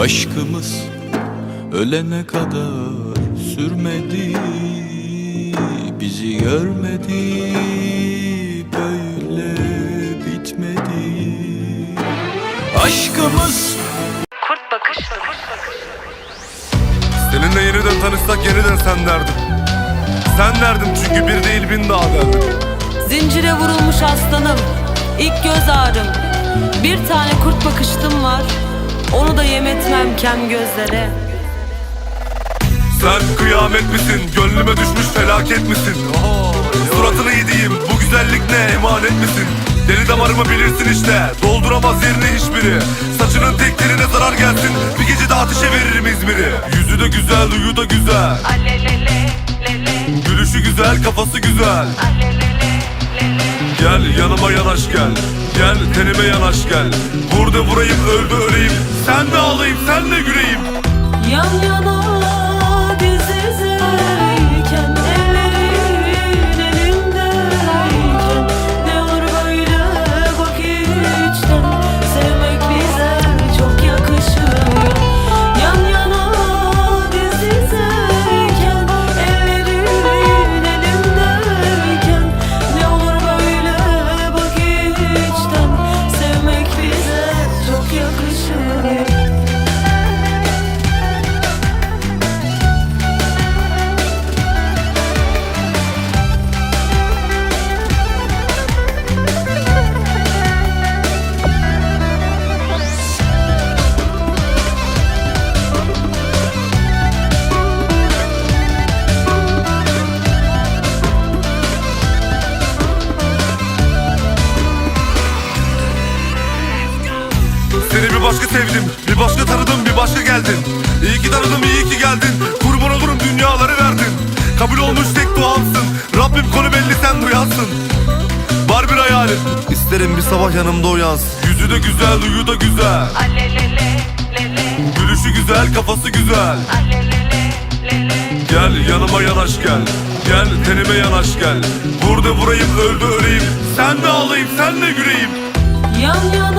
Aşkımız ölene kadar sürmedi Bizi görmedi böyle bitmedi. Aşkımız Kurt bakışlı. Seninle yeniden tanışsak yeniden sen derdim. Sen derdim çünkü bir değil bin daha derdim. Zincire vurulmuş aslanım ilk göz ağrım. Bir tane kurt bakıştım var Onu da yem etmem kem gözlere Sen kıyamet misin? Gönlüme düşmüş felaket misin? Suratını yediğim bu güzellik ne emanet misin? Deli damarımı bilirsin işte Dolduramaz yerini hiçbiri Saçının tek teline zarar gelsin Bir gecede ateşe veririm İzmir'i Yüzü de güzel, huyu da güzel Gülüşü güzel, kafası güzel. Gel yanıma yanaş gel Gel tenime yanaş gel. Burada vurayım öldü öleyim. Sen de ağlayayım sen de güleyim. Yan yana başka sevdim, bir başka tanıdım, bir başka geldin. İyi ki tanıdım, iyi ki geldin. Kurban olurum dünyaları verdin. Kabul olmuş tek duamsın. Rabbim konu belli sen duyansın. Var bir hayalim İsterim bir sabah yanımda uyansın Yüzü de güzel, huyu da güzel. Alelele, lele, Gülüşü güzel, kafası güzel. Alelele, lele. Gel yanıma yanaş gel. Gel tenime yanaş gel. Burada vurayım öldü öleyim. Sen de ağlayayım sen de güleyim. Yan yana